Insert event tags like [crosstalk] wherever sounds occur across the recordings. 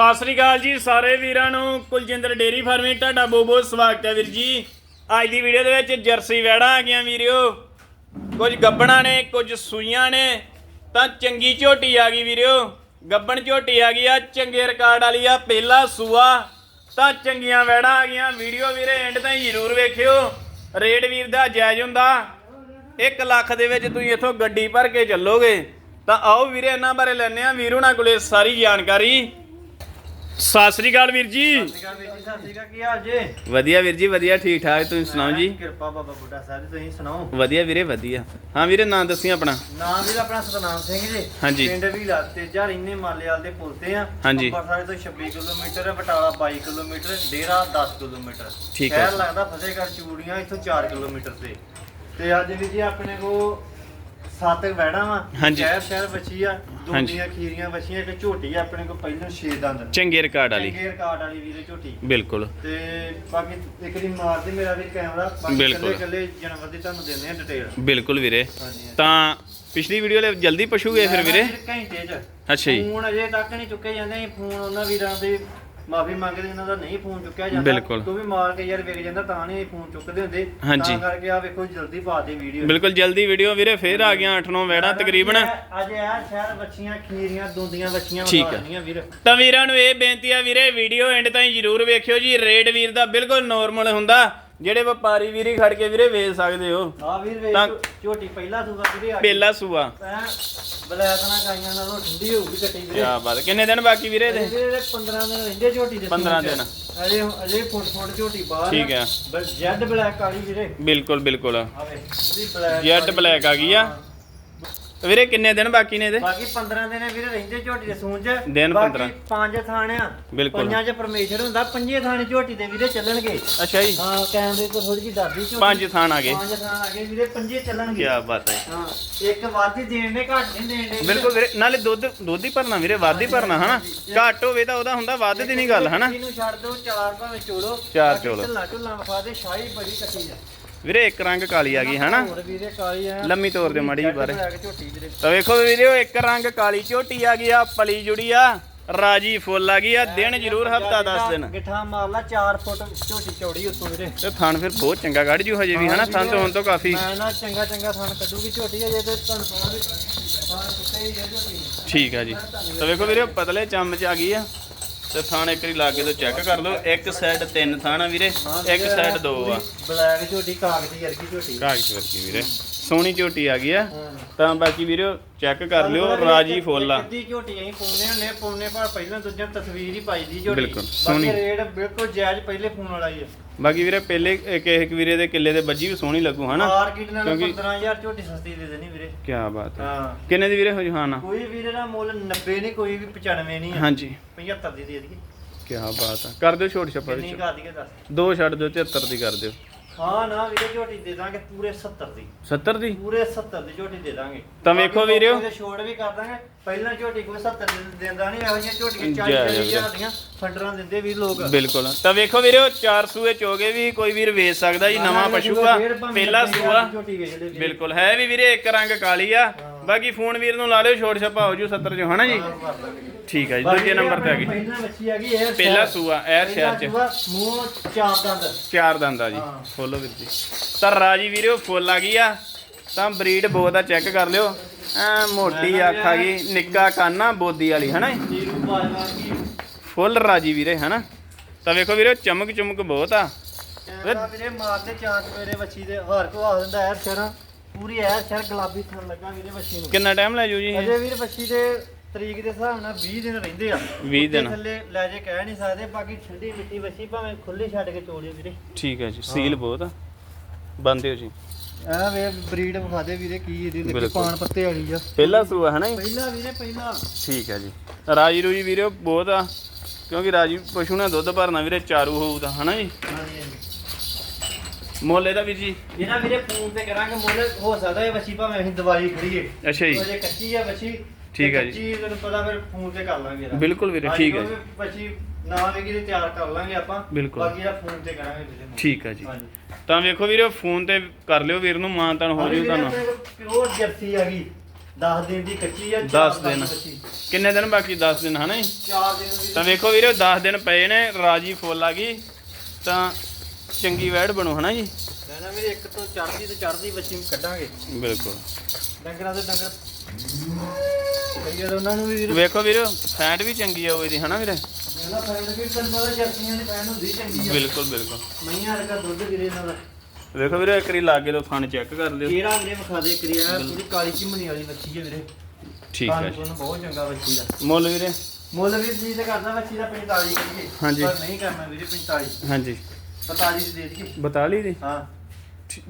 ਸਤਿ ਸ੍ਰੀ ਅਕਾਲ ਜੀ ਸਾਰੇ ਵੀਰਾਂ ਨੂੰ। ਕੁਲਜਿੰਦਰ ਡੇਰੀ ਫਾਰਮਿੰਗ ਤੁਹਾਡਾ ਬਹੁਤ ਬਹੁਤ ਸਵਾਗਤ ਹੈ ਵੀਰ ਜੀ। ਅੱਜ ਦੀ ਵੀਡੀਓ ਦੇ ਵਿੱਚ ਜਰਸੀ ਵੈੜਾਂ ਆ ਗਈਆਂ ਵੀਰਿਓ। ਕੁਝ ਗੱਬਣਾ ਨੇ, ਕੁਝ ਸੂਈਆਂ ਨੇ। ਤਾਂ ਚੰਗੀ ਝੋਟੀ ਆ ਗਈ ਵੀਰਿਓ। ਗੱਬਣ ਝੋਟੀ ਆ ਗਈ ਆ, ਚੰਗੇ ਰਿਕਾਰਡ ਵਾਲੀ ਆ, ਪਹਿਲਾ ਸੂਆ। ਤਾਂ ਚੰਗੀਆਂ ਵੈੜਾਂ ਆ ਗਈਆਂ। ਵੀਡੀਓ ਵੀਰੇ ਐਂਡ ਤਾਈਂ ਜ਼ਰੂਰ ਵੇਖਿਓ। ਰੇਟ ਵੀਰ ਦਾ ਜਾਇਜ਼ ਹੁੰਦਾ। 1 ਲੱਖ ਦੇ ਵਿੱਚ ਤੁਸੀਂ ਇੱਥੋਂ ਗੱਡੀ ਭਰ ਕੇ ਚੱਲੋਗੇ। ਤਾਂ ਆਓ ਵੀਰੇ ਇਹਨਾਂ ਬਾਰੇ ਲੈਣੇ ਆ ਵੀਰ ਉਹਨਾਂ ਕੋਲੇ ਸਾਰੀ ਜਾਣਕਾਰੀ। ਸਤਿ ਸ੍ਰੀ ਅਕਾਲ ਵੀਰ ਜੀ। ਸਤਿ ਸ਼੍ਰੀ ਅਕਾਲ ਵੀਰ ਜੀ ਸਤਿ ਸ਼੍ਰੀ ਅਕਾਲ ਕੀ ਹਾਲ ਜੇ? ਵਧੀਆ ਵੀਰ ਜੀ ਵਧੀਆ ਠੀਕ ਠਾਕ ਤੁਸੀਂ ਸੁਣਾਓ ਜੀ? ਕਿਰਪਾ ਬਾਬਾ ਬੁੱਢਾ ਸਾਹਿਬ ਤੁਸੀਂ ਸੁਣਾਓ? ਵਧੀਆ ਵੀਰੇ ਵਧੀਆ। ਹਾਂ ਵੀਰੇ ਨਾਂ ਦੱਸੀ ਆਪਣਾ। ਨਾਮ ਵੀਰ ਆਪਣਾ ਸਤਨਾਮ ਸਿੰਘ ਜੀ। ਹਾਂਜੀ। ਪਿੰਡ ਵੀ ਤੇਜਾ ਰਹਿੰਦੇ ਮਾਲੇਵਾਲ ਦੇ ਪੁਲ ਤੇ ਆ। ਹਾਂਜੀ। ਅੰਮ੍ਰਿਤਸਰ ਤੋਂ 26 kilometre Batala 22 kilometre Dera 10 kilometre. ਠੀਕ ਹੈ। ਸ਼ਹਿਰ ਲੱਗਦਾ ਫਤਿਹਗੜ੍ਹ ਚੂੜੀਆਂ ਇੱਥੋਂ 4 ਕਿਲੋਮੀਟਰ ਤੇ। ਤੇ ਅੱਜ ਵੀ ਜੀ ਆਪਣੇ ਕੋ ਸੱਤ ਵੈੜਾਂ ਵਾ ਹਾਂਜੀ। ਸ਼ਹਿਰ ਸ਼ਹਿਰ ਬੱਚੀ ਆ ਹਾਂਜੀ। ਦੋਨੀਆਂ ਖੀਰੀਆਂ ਬੱਚੀਆਂ ਇੱਕ ਝੋਟੀ ਆ ਆਪਣੇ ਕੋ ਪਹਿਲਾਂ 6 ਦੰਦ। ਚੰਗੇ ਰਿਕਾਰਡ ਵਾਲੀ। ਚੰਗੇ ਰਿਕਾਰਡ ਵਾਲੀ ਵੀਰੇ ਝੋਟੀ। ਬਿਲਕੁਲ। ਤੇ ਬਾਕੀ ਇੱਕ ਦੀ ਮਾਰਦੇ ਮੇਰਾ ਵੀ ਕੈਮਰਾ ਬਾਕੀ ਬਿਲਕੁਲ। ਕੱਲੇ ਕੱਲੇ ਜਨਮ ਦੀ ਤੁਹਾਨੂੰ ਦਿੰਦੇ ਆ ਡਿਟੇਲ ਬਿਲਕੁਲ ਵੀਰੇ। ਹਾਂਜੀ ਤਾਂ ਪਿਛਲੀ ਵੀਡੀਓ ਲਈ ਜਲਦੀ ਪਸ਼ੂਗੇ ਫਿਰ ਵੀਰੇ? ਘੰਟੇ ਚ। ਅੱਛਾ ਜੀ। ਫੋਨ ਅਜੇ ਤੱਕ ਨਹੀਂ ਚੁੱਕੇ ਜਾਂਦੇ ਅਸੀਂ ਫੋਨ ਉਹਨਾਂ ਵੀਰਾਂ ਦੇ ਮਾਫੀ ਮੰਗਦੇ ਇਹਨਾਂ ਦਾ ਨਹੀਂ ਫੋਨ ਚੁੱਕਿਆ ਜਾਂਦਾ। ਬਿਲਕੁਲ। ਕਿਉਂਕਿ ਮਾਰ ਕੇ ਯਾਰ ਵਿਕ ਜਾਂਦਾ ਤਾਂ ਨਹੀਂ ਫੋਨ ਚੁੱਕਦੇ ਹੁੰਦੇ। ਹਾਂਜੀ। ਤਾਂ ਕਰਕੇ ਆ ਵੇਖੋ ਜਲਦੀ ਪਾ ਦੇ ਵੀਡੀਓ ਬਿਲਕੁਲ ਜਲਦੀ ਵੀਡੀਓ ਵੀਰੇ ਫੇਰ ਆ ਗਿਆ 8-9 ਵੈੜਾਂ ਤਕਰੀਬਨ। ਅੱਜ ਆ ਸ਼ਹਿਰ ਬੱਚੀਆਂ ਖੀਰੀਆਂ ਦੁੰਦੀਆਂ ਬੱਚੀਆਂ ਠੀਕ ਵੀਰ। ਤਾਂ ਵੀਰਾਂ ਨੂੰ ਇਹ ਬੇਨਤੀ ਆ ਵੀਰੇ ਵੀਡੀਓ ਐਂਡ ਤਾਈਂ ਜਰੂਰ ਵੇਖਿਓ ਜੀ। ਰੇਟ ਵੀਰ ਦਾ ਬਿਲਕੁਲ ਨਾਰਮਲ ਹੁੰਦਾ। ਜਿਹੜੇ ਵਪਾਰੀ ਵੀਰੀ ਖੜ ਕੇ ਵੀਰੇ ਵੇਚ ਸਕਦੇ ਹੋ ਆ ਵੀਰ ਤਾਂ- ਝੋਟੀ ਪਹਿਲਾ ਸੂਗਾ ਵੀਰੇ ਆ ਪਹਿਲਾ ਸੂਆ ਬਲੈਤਨਾ ਗਾਈਆਂ ਨਾਲੋਂ ਠੰਡੀ ਹੋਊਗੀ ਕੱਟੀ ਵੀਰੇ ਕੀ ਬਾਤ ਕਿੰਨੇ ਦਿਨ ਬਾਕੀ ਵੀਰੇ ਇਹਦੇ 15 ਦਿਨ ਰਹਿੰਦੇ ਝੋਟੀ ਦੇ 15 ਸੂਣ ਚ। ਦਿਨ। ਅਜੇ ਅਜੇ ਫੁੱਟ ਫੁੱਟ ਝੋਟੀ ਬਾਹਰ ਠੀਕ ਹੈ। ਬਸ ਜੈਡ ਬਲੈਕ ਵਾਲੀ ਵੀਰੇ ਬਿਲਕੁਲ ਬਿਲਕੁਲ ਆਵੇ ਉਹਦੀ ਬਲੈਕ। ਬਲੈਕ ਆ ਗਈ ਆ। ਵੀਰੇ ਕਿੰਨੇ ਦਿਨ ਬਾਕੀ ਨੇ ਇਹਦੇ? ਬਾਕੀ 15 ਦਿਨ ਵੀਰੇ ਰਹਿੰਦੇ ਝੋਟੀ ਦੇ ਸੂਣ ਚ ਦਿਨ ਬਾਕੀ 15 ਪੰਜ ਥਾਣਿਆ ਬਿਲਕੁਲ। ਪੰਜਾਂ ਚ ਪਰਮੇਸ਼ਰ ਹੁੰਦਾ ਪੰਜੇ ਥਾਣੇ ਝੋਟੀ ਦੇ ਵੀਰੇ ਚੱਲਣਗੇ। ਅੱਛਾ ਜੀ। ਹਾਂ ਕੈਮਰੇ ਤੋਂ ਥੋੜੀ ਜਿਹੀ ਡਰਦੀ ਝੋਟੀ। ਪੰਜ ਥਾਨ ਆ ਗਏ। ਪੰਜ ਥਾਣ ਆ ਗਏ ਵੀਰੇ ਪੰਜੇ ਕੀ ਚੱਲਣਗੇ ਬਾਤ ਹੈ। ਹਾਂ ਇੱਕ ਵਾਧੀ ਦੇਣ ਦੇ ਘੱਟ ਨਹੀਂ ਦੇਣ ਦੇ। ਬਿਲਕੁਲ ਵੀਰੇ ਨਾਲੇ ਦੁੱਧ ਦੁੱਧ ਹੀ ਭਰਨਾ ਵੀਰੇ ਵੱਧ ਹੀ ਭਰਨਾ ਹਨਾ? ਘੱਟ ਹੋਵੇ ਤਾਂ ਉਹਦਾ ਹੁੰਦਾ ਵੱਧ ਦੀ ਨਹੀਂ ਗੱਲ ਹਨਾ? ਇਹਨੂੰ ਛੱਡ ਦਿਓ ਚਾਰ ਭਾਵੇਂ ਚੋਲੋ ਚਾਰ ਚੋਲੋ। ਢਿੱਲਾ ਢੁੱਲਾ ਵਿਖਾ ਦੇ ਸ਼ਾਹੀ ਬੜੀ ਕੱਟੀ ਆ। ਵੀਰੇ ਇੱਕ ਰੰਗ ਕਾਲੀ ਆ ਗਈ ਹਨਾ? ਹੋਰ ਵੀਰੇ ਕਾਲੀ ਆ। ਲੰਮੀ ਤੋਰ ਦੇ ਮਾੜੀ ਜਿਹੀ ਬਾਰੇ। ਤਾਂ ਵੇਖੋ ਵੀਰੇ ਇੱਕ ਰੰਗ ਕਾਲੀ ਝੋਟੀ ਆ ਗਈ ਆ ਪਲੀ ਜੁੜੀ ਆ ਰਾਜੀ ਫੁੱਲ ਆ ਗਈ ਆ ਦਿਨ ਜ਼ਰੂਰ ਹਫਤਾ 10 ਦਿਨ। ਗਿੱਠਾ ਮਾਰ ਲਾ 4 ਫੁੱਟ ਝੋਟੀ ਚੌੜੀ ਉੱਤੋਂ ਵੀਰੇ। ਤੇ ਥਣ ਫਿਰ ਬਹੁਤ ਚੰਗਾ ਕੱਢ ਜੂ ਹਜੇ ਵੀ ਹਨਾ? ਥਣ ਤੋਂ ਹੁਣ ਤੋਂ ਕਾਫੀ। ਮੈਂ ਨਾ ਚੰਗਾ ਚੰਗਾ ਥਣ ਕੱਢੂਗੀ ਝੋਟੀ ਅਜੇ ਤੇ ਤੁਹਾਨੂੰ ਪਤਾ ਵੀ ਠੀਕ ਆ ਜੀ। ਤਾਂ ਵੇਖੋ ਵੀਰੇ ਪਤਲੇ ਚਮਚ ਆ ਗਈ ਆ। ਤੇ ਥਣ ਇੱਕ ਵਾਰੀ ਲਾ ਕੇ ਤੋਂ ਚੈੱਕ ਕਰ ਲਓ। ਇੱਕ ਸਾਈਡ ਤਿੰਨ ਥਣ ਆ ਵੀਰੇ ਇੱਕ ਸਾਈਡ ਦੋ ਆ। ਬਲੈਕ ਝੋਟੀ ਕਾਗਜ਼ੀ ਵਰਗੀ ਝੋਟੀ। ਕਾਗਜ਼ ਵਰਗੀ ਵੀਰੇ। ਸੋਹਣੀ ਝੋਟੀ ਆ ਗਈ ਆ। ਤਾਂ ਬਾਕੀ ਵੀਰੇ ਚੈੱਕ ਕਰ ਲਿਓ ਰਾਜੀ ਫੁੱਲ ਆ। ਅੱਧੀ ਝੋਟੀ ਅਸੀਂ ਪਾਉਂਦੇ ਹੁੰਦੇ ਪਾਉਂਦੇ ਪਰ ਪਹਿਲਾਂ ਦੂਜਾ ਤਸਵੀਰ ਹੀ ਪਾਈ ਦੀ ਝੋਟੀ। ਬਿਲਕੁਲ, ਸੋਹਣੀ। ਰੇਟ ਬਿਲਕੁਲ ਜਾਇਜ਼ ਪਹਿਲੇ ਫੋਨ ਵਾਲਾ ਹੀ ਹੈ ਬਾਕੀ ਵੀਰੇ ਪਹਿਲੇ ਇੱਕ ਇੱਕ ਵੀਰੇ ਦੇ ਕਿੱਲੇ ਦੇ ਬੱਜੀ ਵੀ ਸੋਹਣੀ ਲੱਗੂ ਹਨਾ? ਮਾਰਕੀਟ ਨਾਲ ਕਿਉਂਕਿ- 15000 ਝੋਟੀ ਸਸਤੀ ਦੇ ਦੇਣੀ ਵੀਰੇ। ਕੀ ਬਾਤ ਹੈ। ਹਾਂ। ਕਿੰਨੇ ਦੀ ਵੀਰੇ ਹੋ ਜਹਾਨਾ ਕੋਈ ਵੀਰੇ ਦਾ ਮੁੱਲ 90 ਨਹੀਂ ਕੋਈ ਵੀ 95 ਨਹੀਂ ਹਾਂਜੀ। 75 ਦੀ ਦੇ ਦਈਏ। ਕੀ ਬਾਤ ਹੈ ਕਰ ਦਿਓ ਛੋਟ ਛੱਪਾ ਵਿੱਚ। ਕਰ ਦਈਏ ਦੱਸ। ਦੋ ਛੱਡ ਦਿਓ 73 ਦੀ ਕਰ ਦਿਓ। ਹਾਂ ਨਾ ਵੀਰੇ ਝੋਟੀ ਦੇ ਦਾਂਗੇ ਪੂਰੇ 70 ਦੀ। 70 ਦੀ? ਪੂਰੇ 70 ਦੀ ਝੋਟੀ ਦੇ ਦਾਂਗੇ। ਤਾਂ ਵੇਖੋ ਵੀਰਿਓ। ਇਹਦੇ ਛੋੜ ਵੀ ਕਰ ਦਾਂਗੇ। ਪਹਿਲਾਂ ਝੋਟੀ ਕੋਈ 70 ਦੀ ਦਿੰਦਾ ਨਹੀਂ ਇਹੋ ਜਿਹੀਆਂ ਝੋਟੀਆਂ ਜੈ 40 ਜੈ 40000 ਦੀਆਂ ਫੰਡਰਾਂ ਦਿੰਦੇ ਵੀ ਲੋਕ। ਬਿਲਕੁਲ। ਤਾਂ ਵੇਖੋ ਵੀਰੇ ਉਹ 4 ਸੂਏ ਚੋਗੇ ਵੀ ਕੋਈ ਵੀਰ ਵੇਚ ਸਕਦਾ ਜੀ ਨਵਾਂ ਪਸ਼ੂ ਆ ਪਹਿਲਾ ਸੂਆ। ਬਿਲਕੁਲ ਹੈ ਵੀ ਵੀਰੇ ਇੱਕ ਰੰਗ ਕਾਲੀ ਆ। ਬਾਕੀ ਫੋਨ ਵੀਰ ਨੂੰ ਲਾ ਲਿਓ ਛੋਟ ਛੱਪਾ ਹੋ ਜੂ 70 ਚੋਂ ਹਨਾ ਜੀ। ਠੀਕ ਹੈ ਜੀ ਦੂਜੇ ਨੰਬਰ ਤੇ ਆ ਗਈ। ਪਹਿਲਾਂ ਬੱਚੀ ਆ ਗਈ ਇਹ ਪਹਿਲਾ ਸੂਆ ਇਹ ਸ਼ਹਿਰ ਚ। ਮੂੰਹ ਚਾਰ ਦੰਦ। ਚਾਰ ਦੰਦ ਆ ਜੀ। ਖੋਲੋ ਵੀਰ ਜੀ। ਤਾਂ ਰਾਜੀ ਵੀਰੇ ਫੁੱਲ ਆ ਗਈ ਆ। ਤਾਂ ਬਰੀਡ ਬਹੁਤ ਆ ਚੈੱਕ ਕਰ ਲਿਓ। ਐ ਮੋਟੀ ਅੱਖ ਆ ਗਈ ਨਿੱਕਾ ਕੰਨ ਬੋਦੀ ਵਾਲੀ ਹਨਾ? ਫੁੱਲ ਰਾਜੀ ਵੀਰੇ ਹਨਾ? ਤਾਂ ਵੇਖੋ ਵੀਰੇ ਚਮਕ ਚਮਕ ਬਹੁਤ ਆ। ਵੀਰੇ ਮਾਰਦੇ ਚਾਰ ਸਵੇਰੇ ਬੱਚੀ ਦੇ ਹਰ ਕੋ ਆ ਦਿੰਦਾ ਐਰ ਸ਼ਰ ਪੂਰੀ ਐਰ ਸ਼ਰ ਗੁਲਾਬੀ ਥਣ ਲੱਗਾ ਵੀਰੇ ਬੱਚੀ ਨੂੰ। ਕਿੰਨਾ ਟਾਈਮ ਲੈ ਜੂ ਜੀ? ਅਜੇ ਵੀਰ ਬੱਚੀ ਦੇ ਤਰੀਕ ਦੇ ਹਿਸਾਬ ਨਾਲ 20 ਦਿਨ ਰਹਿੰਦੇ ਆ। 20 ਦਿਨ। ਉੱਤੇ ਥੱਲੇ ਲੈ ਜੇ ਕਹਿ ਨਹੀਂ ਸਕਦੇ ਬਾਕੀ ਠੰਡੀ ਮਿੱਟੀ ਬੱਚੀ ਭਾਵੇਂ ਖੁੱਲੀ ਛੱਡ ਕੇ ਚੋਲਿਓ ਵੀਰੇ। ਠੀਕ ਹੈ ਜੀ ਸੀਲ ਬਹੁਤ ਆ। ਬੰਦੇ ਹੋ ਜੀ। ਐ ਵੇ ਬਰੀਡ ਵਿਖਾ ਦੇ ਵੀਰੇ ਕੀ ਇਹਦੀ ਲੱਗੀ ਬਿਲਕੁਲ। ਪਾਣ ਪੱਤੇ ਵਾਲੀ ਆ। ਪਹਿਲਾ ਸੂਆ ਹਨਾ ਜੀ? ਪਹਿਲਾ ਵੀਰੇ ਪਹਿਲਾ। ਠੀਕ ਹੈ ਜੀ। ਰਾਜੀ ਰੂਜੀ ਵੀਰੇ ਬਹੁਤ ਆ ਕਿਉਂਕਿ ਰਾਜੀ ਪਸ਼ੂ ਨੇ ਦੁੱਧ ਭਰਨਾ ਵੀਰੇ ਚਾਰੂ ਹੋਊ ਤਾਂ ਹਨਾ ਜੀ? ਹਾਂਜੀ ਹਾਂਜੀ। ਮੁੱਲ ਇਹਦਾ ਵੀਰ ਜੀ? ਇਹਨਾਂ ਵੀਰੇ ਫੋਨ ਤੇ ਕਰਾਂਗੇ ਮੁੱਲ ਹੋ ਸਕਦਾ ਇਹ ਬੱਚੀ ਭਾਵੇਂ ਅਸੀਂ ਦਵਾਈ ਖੜੀਏ ਅੱਛਾ ਜੀ। ਕੱਚੀ ਆ ਬੱਚੀ ਠੀਕ ਆ ਜੀ। ਕੱਚੀ ਤੈਨੂੰ ਪਤਾ ਫਿਰ ਫੋਨ ਤੇ ਕਰ ਲਾਂਗੇ ਇਹਦਾ। ਬਿਲਕੁਲ ਵੀਰੇ, ਠੀਕ ਆ ਜੀ। ਬੱਚੀ ਨਾ ਵੇਗੀ ਤੇ ਤਿਆਰ ਕਰ ਲਾਂਗੇ ਆਪਾਂ। ਬਿਲਕੁਲ। ਬਾਕੀ ਇਹਦਾ ਫੋਨ ਤੇ ਕਰਾਂਗੇ ਵੀਰੇ ਠੀਕ ਹੈ ਜੀ। ਹਾਂਜੀ। ਤਾਂ ਵੇਖੋ ਵੀਰੇ ਫੋਨ ਤੇ ਕਰ ਲਿਓ ਵੀਰ ਨੂੰ ਮਾਂ ਤਨ ਹੋ ਜੂ ਤੁਹਾਨੂੰ। ਪਿਓਰ ਜਰਸੀ ਆ ਗਈ। 10 ਦਿਨ ਦੀ ਕੱਚੀ ਆ 10 ਚਾਰ ਦਿਨ। ਕਿੰਨੇ ਦਿਨ ਬਾਕੀ? 10 ਦਿਨ ਹਨਾ ਜੀ? ਚਾਰ ਦਿਨ ਦੀ ਤਾਂ ਵੇਖੋ ਵੀਰੇ 10 ਦਿਨ ਪਏ ਨੇ ਰਾਜੀ ਫੁੱਲ ਆ ਗਈ। ਤਾਂ ਚੰਗੀ ਵੈੜ ਬਣੂ ਹਨਾ ਜੀ? ਮੈਂ ਨਾ ਵੀਰੇ ਇੱਕ ਤੋਂ ਚੜਦੀ ਤੇ ਚੜਦੀ ਬੱਚੀ ਕੱਢਾਂਗੇ। ਬਿਲਕੁਲ। ਡੰਗਰਾਂ ਦੇ ਡੰਗਰ ਕਈ ਵਾਰ ਉਹਨਾਂ ਨੂੰ ਵੀ ਵੀਰੇ ਵੇਖੋ ਵੀਰੇ ਫੈਟ ਵੀ ਚੰਗੀ ਆ ਉਹ ਇਹਦੀ ਹਨਾ ਵੀਰੇ? ਮੈਂ ਨਾ ਫੈਂਡ ਵੀ ਤੈਨੂੰ ਪਤਾ ਜਰਸੀਆਂ ਦੀ ਫੈਨ ਹੁੰਦੀ ਚੰਗੀ ਆ। ਬਿਲਕੁਲ ਬਿਲਕੁਲ। ਮਈਆਂ ਵਰਗਾ ਦੁੱਧ ਵੀਰੇ ਇਹਨਾਂ ਦਾ। ਵੇਖੋ ਵੀਰੇ ਇੱਕ ਵਾਰੀ ਲਾਗੇ ਤੋਂ ਥਣ ਚੈੱਕ ਕਰ ਲਿਓ। ਕਿਹੜਾ ਵੀਰੇ ਵਿਖਾ ਦੇ ਕਰਿਆ ਪੂਰੀ ਕਾਲੀ ਚਿਮਣੀ ਵਾਲੀ ਬੱਚੀ ਹੈ ਵੀਰੇ। ਠੀਕ ਹੈ ਜੀ। ਖੂਣ ਬਹੁਤ ਚੰਗਾ ਬੱਚੀ ਦਾ ਮੁੱਲ ਵੀਰੇ? ਮੁੱਲ ਵੀ ਜੀ ਤੇ ਕਰਦਾ ਬੱਚੀ ਦਾ 45 ਕਰੀਏ। ਹਾਂਜੀ। ਪਰ ਨਹੀਂ ਕਰਨਾ ਵੀਰੇ 45 ਹਾਂਜੀ। 45 ਦੀ ਦੇ ਦਈਏ। 42 ਦੀ? ਹਾਂ।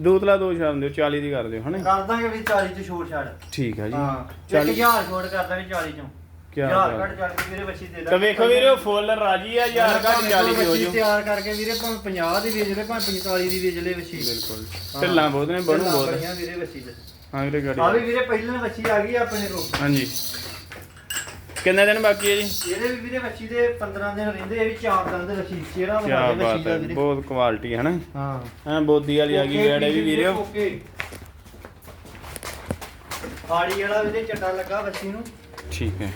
ਦੋ ਤਲਾ ਦੋ ਛਾੜ ਦਿਓ 40 ਦੀ ਕਰ ਦਿਓ ਹਨਾ ਕਰ ਦਾਂਗੇ ਵੀ 40 ਚ ਛੋੜ ਛਾੜ। ਠੀਕ ਹੈ ਜੀ। ਹਾਂ 40 1000 ਛੋੜ ਕਰ ਦਾਂਗੇ 40 ਚੋਂ। ਕੀ ਹਜ਼ਾਰ ਬਾਤ। ਘੱਟ ਚੱਲ ਵੀਰੇ ਬੱਚੀ ਦੇ ਤਾਂ ਵੇਖੋ ਵੀਰੇ ਉਹ ਫੁੱਲ ਰਾਜੀ ਆ ਯਾਰ ਘੱਟ 40 ਦੀ ਹੋ ਜੂ। ਤਿਆਰ ਕਰਕੇ ਵੀਰੇ ਭਾਵੇਂ 50 ਦੀ ਵੇਚ ਲੈ ਭਾਵੇਂ 45 ਦੀ ਵੇਚ ਲੈ ਬੱਚੀ। ਬਿਲਕੁਲ। ਢਿੱਲਾਂ ਬਹੁਤ ਨੇ ਬਣੂ ਬਹੁਤ। ਬੜੀਆਂ ਵੀਰੇ ਬੱਚੀ ਦੇ। ਹਾਂ ਵੀਰੇ ਆ ਵੀ ਗਾੜੀ ਵੀਰੇ ਪਹਿਲਾਂ ਬੱਚੀ ਆ ਗਈ ਆ ਆਪਣੇ ਕੋਲ। ਹਾਂਜੀ। ਕਿੰਨੇ ਦਿਨ ਬਾਕੀ ਹੈ ਜੀ? ਇਹਦੇ ਵੀ ਵੀਰੇ ਬੱਚੀ ਦੇ 15 ਦਿਨ ਰਹਿੰਦੇ ਇਹ ਵੀ ਚਾਰ ਦਿਨ ਦੇ ਬੱਚੀ ਚਿਹਰਾ ਕੀ ਵਿਖਾ ਦੇ ਬੱਚੀ ਬਾਤ ਦਾ ਹੈ ਵੀਰੇ। ਬਹੁਤ ਕੁਆਲਿਟੀ ਹੈ ਨਾ। ਹਾਂ। ਐ ਬੋਦੀ ਵਾਲੀ ਆ ਗਈ ਵੀ ਓਕੇ। ਆੜੀ ਵਾਲਾ ਵੀਰੇ ਚੱਟਾ ਲੱਗਾ ਬੱਚੀ ਨੂੰ। ਠੀਕ ਹੈ।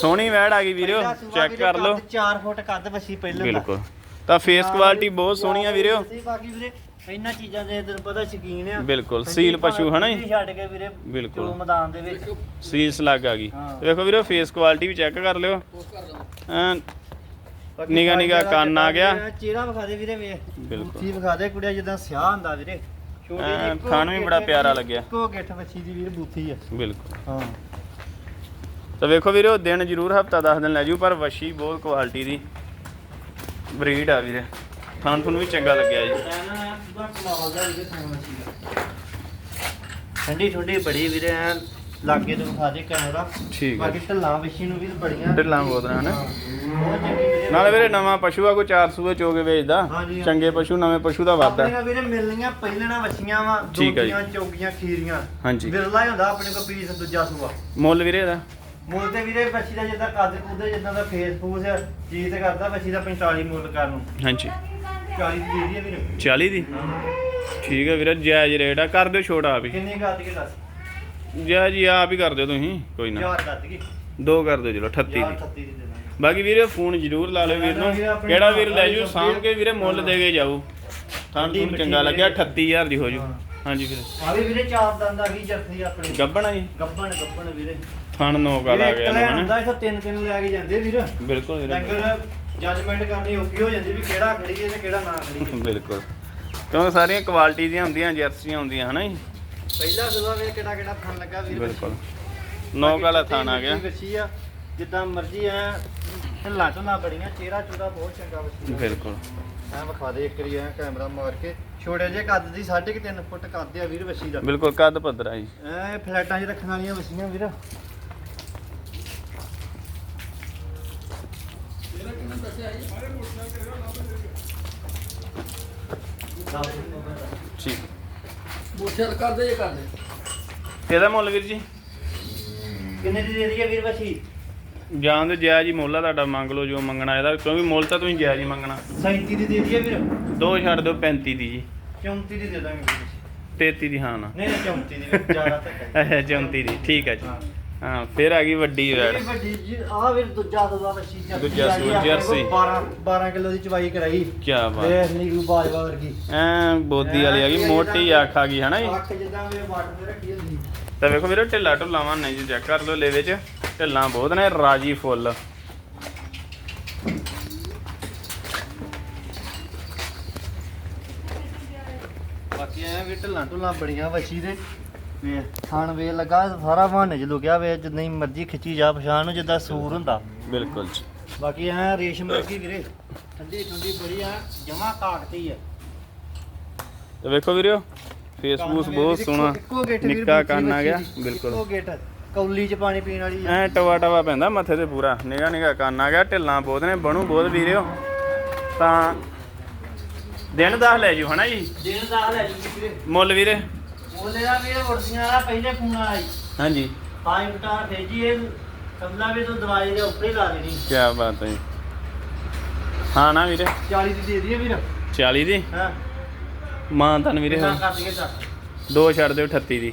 ਸੋਹਣੀ ਵੈੜ ਆ ਗਈ ਵੀਰੇ ਪਹਿਲਾ ਸੂਆ ਚੈੱਕ ਵੀਰੇ ਕਰ ਲਓ। ਕੱਦ 4 ਫੁੱਟ ਕੱਦ ਬੱਚੀ ਪਹਿਲਾਂ ਦਾ ਬਿਲਕੁਲ। ਤਾਂ ਫੇਸ ਕੁਆਲਿਟੀ ਬਹੁਤ ਸੋਹਣੀ ਆ ਵੀਰੇ ਅਸੀਂ ਬਾਕੀ ਵੀਰੇ। ਇਹਨਾਂ ਚੀਜ਼ਾਂ ਦੇ ਤੈਨੂੰ ਪਤਾ ਸ਼ਕੀਨ ਆ। ਬਿਲਕੁਲ ਸੀਲ ਪਸ਼ੂ ਹਨਾ ਜੀ? ਛੱਡ ਕੇ ਵੀਰੇ ਬਿਲਕੁਲ। ਮੈਦਾਨ ਦੇ ਵਿੱਚ। ਸੀਲਸ ਲੱਗ ਆ ਗਈ। ਵੇਖੋ ਵੀਰੇ ਫੇਸ ਕੁਆਲਿਟੀ ਵੀ ਚੈੱਕ ਕਰ ਲਿਓ। ਨਿਗਾਹ ਜਿਹੜਾ ਕੰਨ ਆ ਗਿਆ। ਚਿਹਰਾ ਵਿਖਾ ਦੇ ਵੀਰੇ ਵੇਖ। ਬਿਲਕੁਲ। ਬੁੱਥੀ ਵਿਖਾ ਦੇ ਕੁੜੀਆ ਜਿੱਦਾਂ ਸਿਆਹ ਹੁੰਦਾ ਵੀਰੇ। ਛੋਟੀ ਥਣ ਵੀ ਬੜਾ ਪਿਆਰਾ ਲੱਗਿਆ। ਇੱਕੋ ਗਿੱਠ ਬੱਚੀ ਦੀ ਵੀਰ ਬੁੱਥੀ ਆ। ਬਿਲਕੁਲ। ਹਾਂ। ਤਾਂ ਵੇਖੋ ਵੀਰੇ ਉਹ ਦਿਨ ਜ਼ਰੂਰ ਹਫਤਾ 10 ਦਿਨ ਲੈ ਜੂ ਪਰ ਵਸ਼ੀ ਬਹੁਤ ਕੁਆਲਿਟੀ ਦੀ ਬਰੀਡ ਆ ਵੀਰੇ। ਥਣ ਥਣ ਵੀ ਚੰਗਾ ਲੱਗਿਆ ਜੀ। ਠੰਡੀ ਠੰਡੀ ਬੜੀ ਵੀਰੇ ਐ ਲਾਗੇ ਤੋਂ ਵਿਖਾ ਦੇ ਕੈਮਰਾ। ਠੀਕ ਹੈ ਬਾਕੀ ਢੱਲਾਂ ਬੱਚੀ ਨੂੰ ਵੀ ਬੜੀਆਂ ਢਿੱਲਾਂ ਬਹੁਤ ਨੇ। ਹਾਂ, ਨਾਲੇ ਵੀਰੇ ਨਵਾਂ ਪਸ਼ੂ ਆ ਕੋਈ 400 ਚੋਗੇ ਵੇਚਦਾ। ਹਾਂਜੀ, ਹਾਂ। ਚੰਗੇ ਪਸ਼ੂ ਨਵੇਂ ਪਸ਼ੂ ਦਾ ਵਾਧਾ ਆਪਣੀਆਂ ਵੀਰੇ ਮਿਲਣੀਆਂ ਪਹਿਲਣਾ ਬੱਚੀਆਂ ਵਾ ਠੀਕ ਹੈ ਜੀ। ਖੀਰੀਆਂ। ਹਾਂਜੀ। ਵਿਰਲਾ ਹੀ ਹੁੰਦਾ ਆਪਣੇ ਕੋਲ ਪੀਸ ਦੂਜਾ ਸੂਆ। ਮੁੱਲ ਵੀਰੇ ਇਹਦਾ? ਮੁੱਲ ਤੇ ਵੀਰੇ ਬੱਚੀ ਦਾ ਜਿੱਦਾਂ ਕੱਦ ਕੁੱਦ ਜਿੱਦਾਂ ਦਾ ਫੇਸ ਫੂਸ ਜੀਤ ਕਰਦਾ ਬੱਚੀ ਦਾ 45 ਮੁੱਲ ਕਰਨ ਨੂੰ। ਹਾਂਜੀ। 40 ਦੀ ਦੇ ਦਈਏ ਵੀਰੇ। 40 ਦੀ? ਠੀਕ ਹੈ ਵੀਰੇ ਜਾਇਜ਼ ਰੇਟ ਆ ਕਰ ਦਿਓ ਛੋਟਾ ਆਪ ਹੀ। ਕਿੰਨੇ ਕੱਦ ਕੇ ਦੱਸ? ਜਾਇਜ਼ ਹੀ ਆਪ ਹੀ ਕਰ ਦਿਓ ਤੁਸੀਂ ਕੋਈ ਨਾ। ਯਾਰ ਦੋ ਕਰ ਦਿਓ ਚਲੋ 38 ਯਾਰ ਦੀ। 38 ਦੀ ਦੇ ਦਾਂਗੇ। ਬਾਕੀ ਵੀਰੇ ਫੋਨ ਜ਼ਰੂਰ ਲਾ ਲਿਓ ਵੀਰ ਨੂੰ। ਕਿਹੜਾ ਵੀਰ ਲੈ ਜੂ ਸਾਂਭ ਕੇ ਵੀਰੇ ਮੁੱਲ ਦੇ ਕੇ ਜਾਊ। ਤੁਹਾਨੂੰ ਤੁਹਾਨੂੰ ਚੰਗਾ ਲੱਗਿਆ 38000 ਦੀ ਹੋ ਜੂ। ਹਾਂਜੀ ਵੀਰੇ। ਆ ਵੀ ਵੀਰੇ ਚਾਰ ਦੰਦ ਆ ਗਈ ਜਰਸੀ ਆਪਣੇ। ਗੱਬਣਾ ਜੀ? ਗੱਬਣ ਗੱਬਣ ਵੀਰੇ। ਥਣ ਨੋਕ ਵਾਲਾ ਆ ਗਿਆ ਇੱਕ ਲੈਣ ਨਾ ਹੁੰਦਾ ਇਥੋਂ ਤਿੰਨ ਤਿੰਨ ਲੈ ਕੇ ਜਾਂਦੇ ਵੀਰ। ਬਿਲਕੁਲ ਵੀਰੇ। ਡੰਗਰ ਜੱਜਮੈਂਟ ਕਰਨੀ ਔਖੀ ਹੋ ਜਾਂਦੀ ਵੀ ਕਿਹੜਾ ਖੜੀਏ ਤੇ ਕਿਹੜਾ ਨਾ ਖੜੀਏ ਬਿਲਕੁਲ। ਕਿਉਂਕਿ ਸਾਰੀਆਂ ਕੁਆਲਿਟੀ ਦੀਆਂ ਹੁੰਦੀਆਂ ਜਰਸੀਆਂ ਹੁੰਦੀਆਂ ਹਨਾ ਜੀ? ਪਹਿਲਾ ਸੁਬਾ ਵੇ ਕਿਹੜਾ ਕਿਹੜਾ ਥਣ ਲੱਗਾ ਵੀਰ। ਬਿਲਕੁਲ। ਨੋਕ ਵਾਲਾ ਥਣ ਆ ਗਿਆ। ਬੱਚੀ ਆ ਜਿੱਦਾਂ ਮਰਜ਼ੀ ਆ ਢਿੱਲਾ ਢੁੱਲਾ ਬੜੀਆਂ ਚਿਹਰਾ ਚੂੜਾ ਬਹੁਤ ਚੰਗਾ ਦਾ ਬਿਲਕੁਲ। ਐ ਵਿਖਾ ਦੇ ਇੱਕ ਵਾਰੀ ਐ ਕੈਮਰਾ ਮਾਰ ਕੇ। ਛੋਟੇ ਜਿਹੇ ਕੱਦ ਦੀ 3.5 ਫੁੱਟ ਕੱਦ ਆ ਵੀਰ ਬੱਚੀ ਦਾ। ਬਿਲਕੁਲ ਕੱਦ ਪੱਧਰਾ ਜੀ। ਐ ਫਲੈਟਾਂ 'ਚ ਰੱਖਣ ਵਾਲੀਆਂ ਬੱਚੀਆਂ ਵੀਰ। ਠੀਕ। ਬੋਸ਼ਰ ਕਰਦੇ ਜੇ ਕਰਦੇ ਇਹਦਾ ਮੁੱਲ ਵੀਰ ਜੀ? ਕਿੰਨੇ ਦੀ ਦੇ ਦਈਏ ਵੀਰ ਬੱਚੀ? ਜਾਂ ਤੇ ਜਾਇਜ਼ ਹੀ ਮੁੱਲ ਆ ਤੁਹਾਡਾ ਮੰਗ ਲਓ ਜੋ ਮੰਗਣਾ ਇਹਦਾ ਕਿਉਂਕਿ ਮੁੱਲ ਤਾਂ ਤੁਸੀਂ ਜਾਇਜ਼ ਹੀ ਮੰਗਣਾ। 37 ਦੀ ਦੇ ਦਈਏ ਵੀਰ। ਦੋ ਛੱਡ ਦਿਓ 35 ਦੀ ਜੀ। 34 ਦੀ ਦੇ ਦਾਂਗੇ ਵੀਰ 33 ਦੀ ਹਾਂ ਨਾ। ਨਹੀਂ ਨਹੀਂ 34 ਦੀ ਜ਼ਿਆਦਾ ਤੱਕ ਹੈ 34 ਦੀ। ਠੀਕ ਹੈ ਜੀ। ਹਾਂ ਫਿਰ ਆ ਗਈ ਵੱਡੀ ਵੈੜ ਵੀ ਵੱਡੀ ਜੀ ਆ ਵੀਰ ਦੂਜਾ ਬੱਚੀ ਜਰਸੀ ਦੂਜਾ ਆ ਆਪਣੇ ਕੋਲ ਜਰਸੀ। 12 12 ਕਿਲੋ ਦੀ ਚਵਾਈ ਕਰਾਈ। ਕੀ ਬਾਤ। ਵੇਖ ਨੀਰੂ ਬਾਜਵਾ ਵਰਗੀ। ਐ ਬੋਦੀ ਵਾਲੀ ਆ ਗਈ ਮੋਟੀ ਅੱਖ ਆ ਗਈ ਹਨਾ ਜੀ? ਅੱਖ ਜਿੱਦਾਂ ਵੇ ਵੱਟ ਤੇ ਰੱਖੀ ਹੁੰਦੀ। ਤਾਂ ਵੇਖੋ ਵੀਰੇ ਢਿੱਲਾ ਢੁੱਲਾਵਾਂ ਨਹੀਂ ਜੀ ਚੈੱਕ ਕਰ ਲਓ ਲੈ ਵਿੱਚ ਢਿੱਲਾਂ ਬਹੁਤ ਨੇ ਰਾਜੀ ਫੁੱਲ। ਬਾਕੀ ਐ ਵੀ ਢੱਲਾਂ ਢੁੱਲਾਂ ਬੜੀਆਂ ਬੱਚੀ ਦੇ। ਵੇ ਥਣ ਵੇ ਲੱਗਾ ਸਾਰਾ ਬਹਾਨੇ ਚ ਲੁਕਿਆ ਵੇ ਜਿੰਨੀ ਮਰਜ਼ੀ ਖਿੱਚੀ ਜਾ ਪਛਾਣ ਨੂੰ ਜਿੱਦਾਂ ਸੂਰ ਹੁੰਦਾ। ਬਿਲਕੁਲ ਜੀ। ਬਾਕੀ ਐ ਰੇਸ਼ਮ ਵਰਗੀ ਵੀਰੇ। ਠੰਡੀ ਠੰਡੀ ਬੜੀ ਆ ਜਮਾ ਕਾਕਤੀ ਆ। ਤੇ ਵੇਖੋ ਵੀਰੇ ਫੇਸਬੁੱਕ ਬਹੁਤ ਸੋਹਣਾ ਨਿੱਕਾ ਕੰਨ ਆ ਗਿਆ। ਬਿਲਕੁਲ। ਗਿੱਟ ਕੌਲੀ ਚ ਪਾਣੀ ਪੀਣ ਵਾਲੀ ਐ ਟਵਾ ਟਵਾ ਪੈਂਦਾ ਮੱਥੇ ਤੇ ਪੂਰਾ ਨਿਗਾ ਨਿਗਾ ਕੰਨ ਆ ਗਿਆ ਢਿੱਲਾਂ ਬਹੁਤ ਨੇ ਬਣੂ ਬਹੁਤ ਵੀਰਿਓ ਤਾਂ ਦਿਨ ਦਾ ਲੈ ਜੂ ਹਨਾ ਜੀ? ਦਿਨ ਦਾ ਲੈ ਜੀ ਵੀਰੇ। ਮੁੱਲ ਵੀਰੇ। ਬੋਲੇ ਦਾ ਵੀਰੇ ਵਰਦੀਆਂ ਦਾ ਪਹਿਲੇ ਫੋਨ ਆਇਆ ਜੀ ਹਾਂਜੀ। ਪੰਜ ਮਿੰਟਾਂ ਭੇਜੀ ਇਹ ਕਮਲਾ ਵੀ ਤੂੰ ਦਵਾਈ ਦੇ ਉੱਪਰ ਹੀ ਲਾ ਦੇਣੀ। ਕੀ ਬਾਤ ਹੈ ਜੀ। ਹਾਂ ਨਾ ਵੀਰੇ। 40 ਦੀ ਦੇ ਦਈਏ ਵੀਰ। 40 ਦੀ? ਹਾਂ। ਮਾਂ ਤਨ ਵੀਰੇ ਕਿੰਨਾ ਕਰ ਦਈਏ ਦੱਸ ਦੋ ਛੱਡ ਦਿਓ 38 ਦੀ।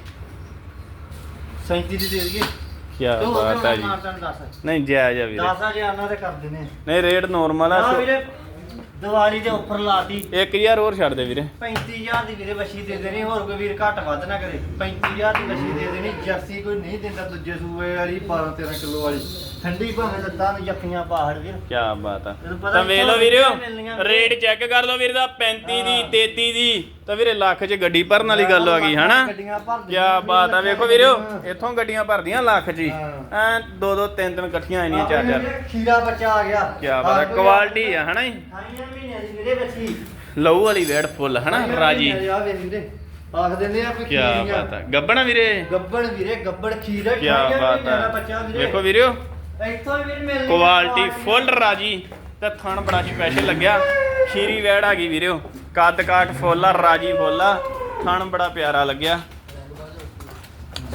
37 ਦੀ ਦੇ ਦਈਏ। ਕੀ ਬਾਤ ਹੈ ਜੀ। ਮਾਰਤਾਂ ਦੱਸ। ਨਹੀਂ ਜਾਇਜ਼ ਆ ਵੀਰੇ। 10000 ਆਨਾ ਤੇ ਕਰ ਦਿੰਦੇ ਨਹੀਂ ਰੇਟ ਨੋਰਮਲ ਆ ਆ ਵੀਰੇ ਦੀਵਾਲੀ ਦੇ ਉੱਪਰ ਲਾਤੀ। 1000 ਹੋਰ ਛੱਡ ਦੇ ਵੀਰੇ। 35000 ਦੀ ਵੀਰੇ ਬੱਛੀ ਦੇ ਦੇਣੀ ਹੋਰ ਕੋਈ ਵੀਰ ਘੱਟ ਵੱਧ ਨਾ ਕਰੇ। 35000 ਦੀ ਬੱਛੀ ਦੇ ਦੇਣੀ ਜਰਸੀ ਕੋਈ ਨਹੀਂ ਦਿੰਦਾ ਦੂਜੇ ਸੂਏ ਵਾਲੀ 12 13 ਕਿਲੋ ਵਾਲੀ। ਠੰਡੀ ਭਾਵੇਂ ਲੱਤਾਂ ਨੂੰ ਜੱਫੀਆਂ ਪਾਹੜ ਵੀਰ। ਕੀ ਬਾਤ ਆ। ਤੈਨੂੰ ਪਤਾ ਤਾਂ ਵੇਖ ਲਓ ਵੀਰਿਓ। ਰੇਟ ਚੈੱਕ ਕਰ ਲਓ ਵੀਰ ਦਾ 35 ਦੀ 33 ਦੀ। ਤਾਂ ਵੀਰੇ ਲੱਖ 'ਚ ਗੱਡੀ ਭਰਨ ਵਾਲੀ ਗੱਲ ਆ ਗਈ ਹਨਾ? ਗੱਡੀਆਂ ਕੀ ਬਾਤ ਆ ਵੇਖੋ ਵੀਰਿਓ ਇੱਥੋਂ ਗੱਡੀਆਂ ਭਰਦੀਆਂ ਲੱਖ 'ਚ ਹੀ। ਹਾਂ। ਐ ਦੋ ਦੋ ਤਿੰਨ ਤਿੰਨ ਇਕੱਠੀਆਂ ਆਈਆਂ ਚਾਰ ਚਾਰ ਖੀਰਾ ਬੱਚਾ ਆ ਗਿਆ। ਕੀ ਬਾਤ ਆ ਕੁਆਲਿਟੀ ਆ ਹਨਾ ਜੀ? ਮਹੀਨਿਆਂ ਦੀ ਵੀਰੇ ਬੱਚੀ ਲਹੂ ਵਾਲੀ ਵੇੜ ਫੁੱਲ ਹਨਾ ਰਾਜੀ? ਆ ਵੇ ਵੀਰੇ ਆਖ ਦਿੰਦੇ ਆ ਕੀ ਬਾਤ ਆ। ਗੱਬਣਾ ਵੀਰੇ? ਗੱਬੜ ਵੀਰੇ ਗੱਬੜ ਖੀਰਾ ਕੀ ਬਾਤ ਆ। ਵੇਖੋ ਵੀਰਿਓ। ਇੱਥੋਂ ਵੀਰ ਮਿਲਣੀ ਕੁਆਲਿਟੀ ਫੁੱਲ ਰਾਜੀ ਤੇ ਥਣ ਬੜਾ ਸਪੈਸ਼ਲ ਲੱਗਿਆ। ਖੀਰੀ ਵੈੜ ਆ ਗਈ ਵੀਰਿਓ। ਕੱਦ ਕਾਠ ਫੁੱਲ ਆ ਰਾਜੀ ਫੁੱਲ ਆ। ਥਣ ਬੜਾ ਪਿਆਰਾ ਲੱਗਿਆ।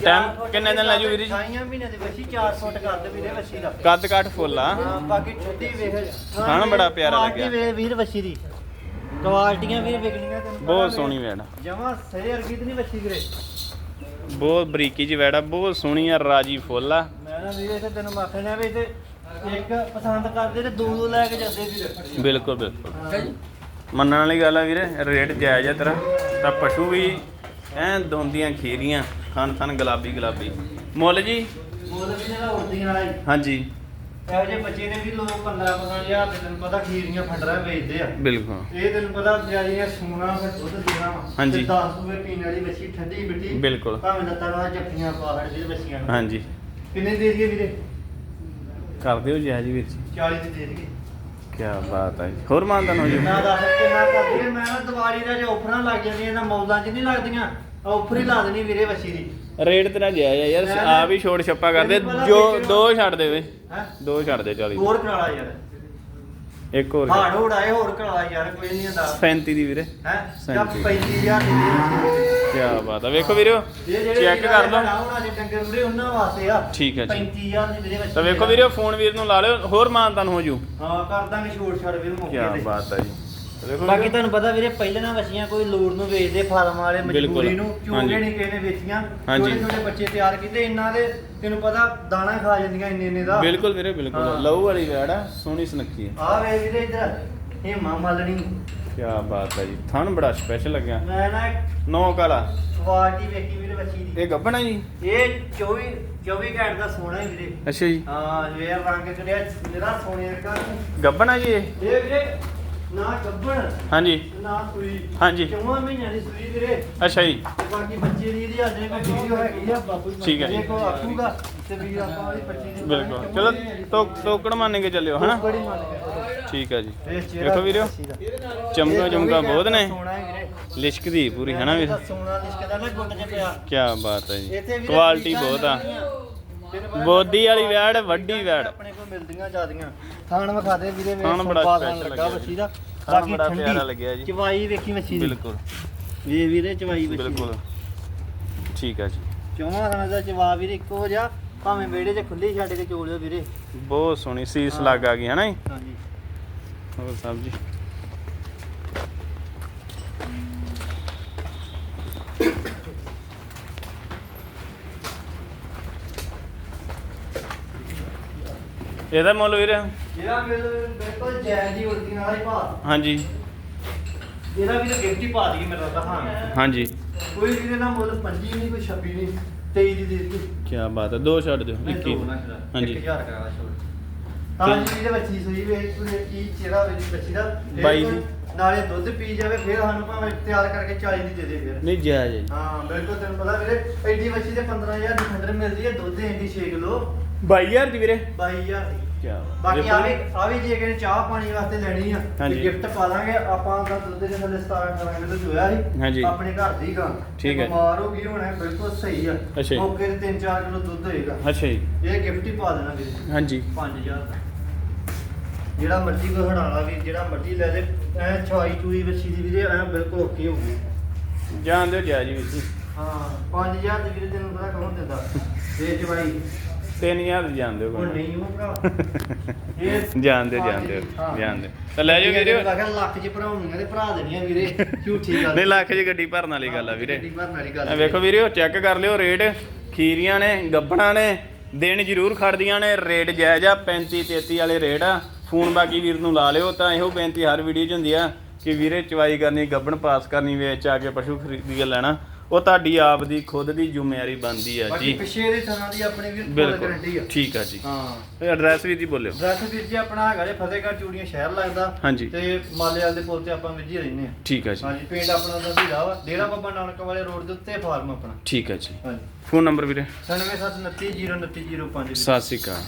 ਟਾਈਮ ਕਿੰਨੇ ਦਿਨ ਲੈ ਜੂ ਵੀਰ ਜੀ? ਖਾਈਆਂ ਮਹੀਨਿਆਂ ਦੀ ਬੱਚੀ 4 ਫੁੱਟ ਕੱਦ ਵੀਰੇ ਬੱਚੀ ਦਾ। ਕੱਦ ਕਾਠ ਫੁੱਲ ਆ। ਹਾਂ ਬਾਕੀ ਛੋਟੀ ਵੇਖ ਖਾਣ ਬੜਾ ਪਿਆਰਾ ਕੁਆਲਿਟੀ ਲੱਗਿਆ। ਵੇਖ ਵੀਰ ਬੱਚੀ ਦੀ। ਕੁਆਲਟੀਆਂ ਵੀਰ ਵਿਕਣੀਆਂ ਤੈਨੂੰ ਬਹੁਤ ਸੋਹਣੀ ਵੈੜ ਆ। ਜਮਾ ਸਹੀ ਅਰਗੀ ਤੇ ਨਹੀਂ ਬੱਚੀ ਵੀਰੇ। ਬਹੁਤ ਬਰੀਕੀ ਚ ਵੈੜ ਆ ਬਹੁਤ ਸੋਹਣੀ ਆ ਰਾਜੀ ਫੁੱਲ ਆ। ਮੈਂ ਨਾ ਵੀਰੇ ਤੇ ਤੈਨੂੰ ਆਖਣਾ ਵੀ ਤੇ ਇੱਕ ਪਸੰਦ ਕਰਦੇ ਤੇ ਦੋ ਦੋ ਲੈ ਕੇ ਜਾਂਦੇ ਵੀਰ। ਬਿਲਕੁਲ ਬਿਲਕੁਲ। ਹਾਂ। ਮੰਨਣ ਵਾਲੀ ਗੱਲ ਆ ਵੀਰੇ ਰੇਟ ਜਾਇਜ਼ ਆ ਤੇਰਾ। ਤਾਂ ਪਸ਼ੂ ਵੀ ਐਂ ਦੋਂਦੀਆਂ ਖੀਰੀਆਂ। ਥਣ ਥਣ ਗੁਲਾਬੀ ਗੁਲਾਬੀ। ਮੁੱਲ ਜੀ? ਮੁੱਲ ਵੀ ਜਿਹੜਾ ਉੜਦੀਆਂ ਵਾਲਾ ਹੀ। ਹਾਂਜੀ। ਇਹੋ ਜਿਹੇ ਬੱਚੇ ਨੇ ਵੀ ਲੋਕ 15 15000 ਦੇ ਤੈਨੂੰ ਪਤਾ ਖੀਰੀਆਂ ਫੰਡਰਾ ਵੇਚਦੇ ਆ। ਬਿਲਕੁਲ। ਇਹ ਤੈਨੂੰ ਪਤਾ ਜਿਹੜੀਆਂ ਸੂਣਾ ਫਿਰ ਦੁੱਧ ਦੇਣਾ ਵਾ। ਹਾਂਜੀ। ਤੇ 10 ਰੁਪਏ ਪੀਣ ਵਾਲੀ ਬੱਚੀ ਠੰਡੀ ਮਿੱਠੀ ਬਿਲਕੁਲ। ਭਾਵੇਂ ਲੱਤਾਂ ਨਾਲ ਜੱਫੀਆਂ ਪਾਹੜ ਵੀਰ ਬੱਚੀਆਂ ਨੂੰ ਹਾਂਜੀ। ਕਿੰਨੇ ਦੇ ਦਈਏ ਵੀਰੇ? ਕਰ ਦਿਓ ਜੀ ਹਾਜੀ ਵੀਰ ਜੀ। 40 ਦੀ ਦੇ ਦਈਏ ਕੀ ਬਾਤ ਹੈ ਜੀ। ਹੋਰ ਮਾਨਦਾਨ ਹੋ ਜੀ ਮੈਂ ਦੱਸ ਕੇ ਨਾ ਕਰ ਦਈਏ ਮੈਂ ਨਾ ਦੀਵਾਲੀ ਦਾ ਜੇ ਆਫਰਾਂ ਲੱਗ ਜਾਂਦੀਆਂ ਨਾ ਮੌਲਾਂ 'ਚ ਨਹੀਂ ਲੱਗਦੀਆਂ। ਆਫਰ ਹੀ ਲਾ ਦੇਣੀ ਵੀਰੇ ਬੱਚੀ ਦੀ। ਰੇਟ ਤੇਰਾ ਜਾਇਜ਼ ਆ ਯਾਰ ਆ ਵੀ ਛੋੜ ਛੱਪਾ ਕਰਦੇ ਜੋ ਦੋ ਛੱਡ ਦੇਵੇ ਹੈ? ਦੋ ਛੱਡ ਦੇ 40 ਹੋਰ ਕਰਾ ਲਾ ਯਾਰ। ਇੱਕ ਹੋਰ। ਹਾੜ ਹੋੜ ਆਏ ਹੋਰ ਕਰਾ ਲਾ ਯਾਰ ਕੋਈ ਨਹੀਂ ਹੁੰਦਾ। 35 ਦੀ ਵੀਰੇ। ਹੈ? ਸੈਂਤੀ। 35000 ਦੀ ਦੇ ਕੀ ਬਾਤ ਆ। ਵੇਖੋ ਵੀਰੋ ਚੈੱਕ ਕਰ ਲਓ। ਉਹਨਾਂ ਦੇ ਡੰਗਰ ਵੀਰੇ ਉਹਨਾਂ ਵਾਸਤੇ ਆ। ਠੀਕ ਹੈ ਜੀ। 35000 ਦੀ ਵੀਰੇ ਬੱਚੀ ਤਾਂ ਵੇਖੋ ਵੀਰੋ ਫੋਨ ਵੀਰ ਨੂੰ ਲਾ ਲਿਓ ਹੋਰ ਮਾਨਦਾਨ ਹੋ ਜੂ। ਹਾਂ ਕਰ ਦਾਂਗੇ ਛੋੜ ਛੜ ਵੀਰ ਮੌਕੇ ਕੀ ਤੇ। ਬਾਤ ਹੈ ਜੀ। ਬਾਕੀ ਤੁਹਾਨੂੰ ਪਤਾ ਵੀਰੇ ਪਹਿਲਾਂ ਵਸੀਆਂ ਕੋਈ ਲੋੜ ਨੂੰ ਵੇਚਦੇ ਫਾਰਮ ਵਾਲੇ। ਮਜਬੂਰੀ ਨੂੰ। ਚੋਗੇ ਨਹੀਂ ਕਿਸੇ ਨੇ ਵੇਚੀਆਂ। ਛੋਟੇ ਛੋਟੇ ਬੱਚੇ ਤਿਆਰ ਕੀਤੇ ਇਹਨਾਂ ਦੇ ਤੈਨੂੰ ਪਤਾ ਦਾਣਾ ਖਾ ਜਾਂਦੀਆਂ ਇੰਨੇ ਇੰਨੇ ਦਾ। ਬਿਲਕੁਲ ਵੀਰੇ ਬਿਲਕੁਲ। ਲਹੂ ਵਾਲੀ ਵੈੜ ਆ ਸੋਹਣੀ ਸੁਨੱਖੀ ਹੈ ਆ ਵੇ ਵੀਰੇ ਇਧਰ ਇਹ ਮਾਂ ਮਲਣੀ। ਕੀ ਬਾਤ ਹੈ ਜੀ। ਥਣ ਬੜਾ ਸਪੈਸ਼ਲ ਲੱਗਿਆ। ਮੈਂ ਨਾ ਨੌ ਕਾਲਾ। ਕੁਆਲਿਟੀ ਵੇਖੀ ਵੀਰੇ ਬੱਚੀ ਦੀ। ਇਹ ਗੱਬਣਾ ਜੀ? ਇਹ 24 24 ਘੰਟ ਦਾ ਸੋਨਾ ਹੀ ਵੀਰੇ। ਅੱਛਾ ਜੀ। ਹਾਂ ਜੇ ਰੰਗ ਕਰਿਆ ਮੇਰਾ ਸੋਨੇ ਵਰਗਾ। ਗੱਬਣਾ ਜੀ ਇਹ ਵੀਰੇ ਨਾ ਗੱਬਣ ਹਾਂਜੀ। ਨਾ ਸੂਈ ਹਾਂਜੀ। ਚੌਵਾਂ ਮਹੀਨਿਆਂ ਦੀ ਸੂਈ ਵੀਰੇ। ਅੱਛਾ ਜੀ। ਤੇ ਬਾਕੀ ਬੱਚੇ ਦੀ ਇਹਦੀ ਹਾਲੇ ਕੋਈ ਵੀਡੀਓ ਹੈਗੀ ਆ। ਬਾਬੂ ਜੀ ਠੀਕ ਹੈ ਜੀ। ਕੋਈ ਆਖੂਗਾ ਤੇ ਵੀ ਆਪਾਂ ਵਾਲੀ ਬੱਚੀ ਦੀ ਬਿਲਕੁਲ। ਚਲੋ ਟੋਕ ਟੋਕੜ ਮੰਨ ਕੇ ਚੱਲਿਓ ਹਨਾ? ਬੜੀ ਮੰਨ ਕੇ ਠੀਕ ਹੈ ਜੀ। ਵੇਖੋ ਵੀਰੋ। ਚਮਕਾ ਚਮਕਾ ਬਹੁਤ ਨੇ। ਸੋਹਣਾ ਹੈ ਵੀਰੇ। ਲਿਸ਼ਕਦੀ ਪੂਰੀ ਹਨਾ ਵੀਰ? ਇਹਦਾ ਸੋਨਾ ਲਿਸ਼ਕਦਾ ਨਾ ਗੁੱਟ ਚ ਪਿਆ ਕੀ ਬਾਤ ਹੈ ਜੀ। ਇੱਥੇ ਵੀਰੇ ਕੁਆਲਿਟੀ ਬਹੁਤ ਆ। ਬੋਦੀ ਵਾਲੀ ਵੈੜ ਵੱਡੀ ਵੈੜ। ਆਪਣੇ ਕੋਲ ਮਿਲਦੀਆਂ ਜਿਆਦੀਆਂ। ਥਾਣ ਵਿਖਾ ਦੇ ਵੀਰੇ ਥਾਣ ਬੜਾ ਲੱਗਾ ਬੱਚੀ ਦਾ ਬਾਕੀ ਬੜਾ ਠੰਡੀ ਪਿਆਰਾ ਲੱਗਿਆ ਜੀ। ਚਵਾਈ ਵੇਖੀ ਦੀ? ਬਿਲਕੁਲ। ਵੀ ਵੀਰੇ ਚਵਾਈ ਬਿਲਕੁਲ। ਠੀਕ ਹੈ ਜੀ। ਚੌਵਾਂ ਥਾਂ ਦਾ ਜਵਾਬ ਵੀਰੇ ਇੱਕੋ ਜਿਹਾ। ਭਾਵੇਂ ਵਿਹੜੇ 'ਚ ਖੁੱਲੀ ਛੱਡ ਕੇ ਚੋਲਿਓ ਵੀਰੇ। ਬਹੁਤ ਸੋਹਣੀ ਸੀਸ ਲੱਗ ਆ ਗਈ ਹਨਾ ਜੀ? ਹਾਂਜੀ। ਹੋਰ ਸਾਹਿਬ ਜੀ? ਇਹਦਾ ਮੁੱਲ ਵੀਰ? ਜਿਹੜਾ ਮੇਰੇ ਬਿਲਕੁਲ ਜੈਨ ਦੀ ਉਲਟੀ ਨਾਲ ਹੀ ਪਾ ਹਾਂਜੀ। ਇਹਦਾ ਵੀ ਤਾਂ ਗਿਫਟ ਹੀ ਪਾ ਦਈਏ ਮੇਰਾ ਤਾਂ ਹਾਂ। ਹਾਂਜੀ। ਕੋਈ ਵੀਰੇ ਦਾ ਮੁੱਲ 25 ਨਹੀਂ ਕੋਈ 26 ਨਹੀਂ 23 ਦੀ ਦੇ ਦਿੱਤੀ। ਕੀ ਬਾਤ ਹੈ ਦੋ ਛੱਡ ਦਿਓ 21 ਹਾਂਜੀ। 1000 ਕਰਾ ਛੋੜ। ਹਾਂ ਜੀ ਇਹਦੇ ਬੱਚੀ ਸੂਈ ਵੇਖ ਤੂੰ ਕੀ ਚਿਹਰਾ ਵਿੱਚ ਬੱਚੀ ਦਾ? ਇਹ ਬਾਈ ਦੀ। ਨਾਲੇ ਦੁੱਧ ਪੀ ਜਾਵੇ ਫਿਰ ਸਾਨੂੰ ਭਾਵੇਂ ਤਿਆਰ ਕਰਕੇ 40 ਦੀ ਦੇ ਦੇ ਫਿਰ। ਨਹੀਂ ਜਾਇਜ਼ ਹੈ ਜੀ। ਹਾਂ ਬਿਲਕੁਲ ਤੈਨੂੰ ਪਤਾ ਵੀਰੇ ਐਡੀ ਬੱਚੀ ਤੇ 15000 ਦੀ ਖੰਡਰ ਮਿਲਦੀ ਹੈ ਦੁੱਧ ਐਡੀ 6 ਕਿਲੋ। 22000 ਦੀ ਵੀਰੇ। 22000 ਦੀ। ਕੀ ਬਾਕੀ ਆ ਵੀ ਆ ਵੀ ਜੇ ਕਿਸੇ ਚਾਹ ਪਾਣੀ ਵਾਸਤੇ ਲੈਣੀ ਆ ਹਾਂਜੀ। ਤੇ ਗਿਫਟ ਪਾ ਦਾਂਗੇ ਆਪਾਂ ਦਾ ਦੁੱਧ ਦੇ ਥੱਲੇ 17 18 ਕਿਲੋ ਚੋਇਆ ਹਾਂਜੀ। ਸੀ ਆਪਣੇ ਘਰ ਦੀ ਗਾਂ ਠੀਕ ਹੈ। ਬਿਮਾਰ ਹੋ ਗਈ ਹੁਣ ਬਿਲਕੁਲ ਸਹੀ ਆ। ਅੱਛਾ ਜੀ। ਮੌਕੇ ਤੇ 3-4 ਕਿਲੋ ਦੁੱਧ ਹੋਏਗਾ। ਅੱਛਾ ਜੀ। ਇਹ ਗਿਫਟ ਹੀ ਪਾ ਦੇਣਾ ਵੀਰੇ। ਹਾਂਜੀ। 5000 ਦਾ। ਜਿਹੜਾ ਮਰਜ਼ੀ ਕੋਈ ਹੜਾਣਾ ਵੀ ਜਿਹੜਾ ਮਰਜ਼ੀ ਲੈ ਦੇ ਐ ਛਵਾਈ ਚੂਈ ਬੱਚੀ ਦੀ ਵੀਰੇ ਐ ਬਿਲਕੁਲ ਓਕੇ ਹੋ ਗਈ। ਜਾਣ ਦਿਓ ਜਾਇਜ਼ ਵੀਰ ਜੀ ਹਾਂ 5000 ਦੀ ਵੀਰੇ ਤੈਨੂੰ ਪਤਾ ਕੌਣ ਦਿੰਦਾ? [laughs] ਇਹ ਚਵਾਈ 3000 ਦੀ ਜਾਣ ਦਿਓ ਹੁਣ ਕੋਈ ਨਹੀਂ ਉਹ ਭਰਾ [laughs] ਇਹ ਹਾਂ। ਜਾਣ ਦਿਓ ਤਾਂ ਲੈ ਜਾਓ ਵੀਰੇ। ਮੈਂ ਕਿਹਾ ਲੱਖ ਚ ਭਰਾਉਣੀਆਂ ਤੇ ਭਰਾ ਦੇਣੀਆਂ ਵੀਰੇ ਝੂਠੀ ਗੱਲ। ਨਹੀਂ ਲੱਖ 'ਚ ਗੱਡੀ ਭਰਨ ਵਾਲੀ ਗੱਲ ਆ ਵੀਰੇ। ਗੱਡੀ ਭਰਨ ਵਾਲੀ ਗੱਲ ਇਹ ਵੇਖੋ ਵੀਰੇ ਚੈੱਕ ਕਰ ਲਿਓ ਰੇਟ। ਖੀਰੀਆਂ ਨੇ ਗੱਬਣਾ ਨੇ ਦਿਨ ਜ਼ਰੂਰ ਖੜਦੀਆਂ ਨੇ। ਰੇਟ ਜਾਇਜ਼ ਆ 35 33 ਵਾਲੇ ਰੇਟ ਆ। ਫੋਨ ਬਾਕੀ ਵੀਰ ਨੂੰ ਲਾ ਲਿਓ ਤਾਂ ਇਹੋ ਬੇਨਤੀ ਹਰ ਵੀਡੀਓ 'ਚ ਹੁੰਦੀ ਆ ਕਿ ਵੀਰੇ ਚਵਾਈ ਕਰਨੀ ਗੱਬਣ ਪਾਸ ਕਰਨੀ ਵੇਚ ਆ ਕੇ ਪਸ਼ੂ ਖਰੀਦੀ ਕੇ ਲੈਣਾ। ਉਹ ਤੁਹਾਡੀ ਆਪ ਦੀ ਖੁਦ ਦੀ ਜ਼ਿੰਮੇਵਾਰੀ ਬਣਦੀ ਆ ਬਾਕੀ ਜੀ। ਪਿਛੇ ਦੇ ਥਾਂ ਦੀ ਆਪਣੀ ਫੁੱਲ ਗਾਰੰਟੀ ਆ। ਠੀਕ ਆ ਜੀ। ਹਾਂ। ਐਡਰੈਸ ਵੀ ਜੀ ਬੋਲਿਓ। ਡਰੈਸ ਵੀਰ ਜੀ ਆਪਣਾ ਹੈਗਾ ਜੇ ਫਤਿਹਗੜ੍ਹ ਚੂੜੀਆਂ ਸ਼ਹਿਰ ਲੱਗਦਾ। ਹਾਂਜੀ। ਤੇ ਮਾਲੇ ਵਾਲੇ ਦੇ ਪੁੱਲ ਤੇ ਆਪਾਂ ਵੀਰ ਜੀ ਰਹਿੰਦੇ ਆ। ਠੀਕ ਆ ਜੀ। ਹਾਂਜੀ ਪਿੰਡ ਆਪਣਾ ਦਾ ਵੀਰਾ ਵਾ। ਡੇਰਾ ਬਾਬਾ ਨਾਨਕ ਵਾਲੇ ਰੋਡ ਦੇ ਉੱਤੇ ਫਾਰਮ ਆਪਣਾ। ਠੀਕ ਆ ਜੀ। ਹਾਂਜੀ। ਫੋਨ ਨੰਬਰ ਵੀਰੇ? 9779099005 ਸਤਿ ਸ਼੍ਰੀ ਅਕਾਲ।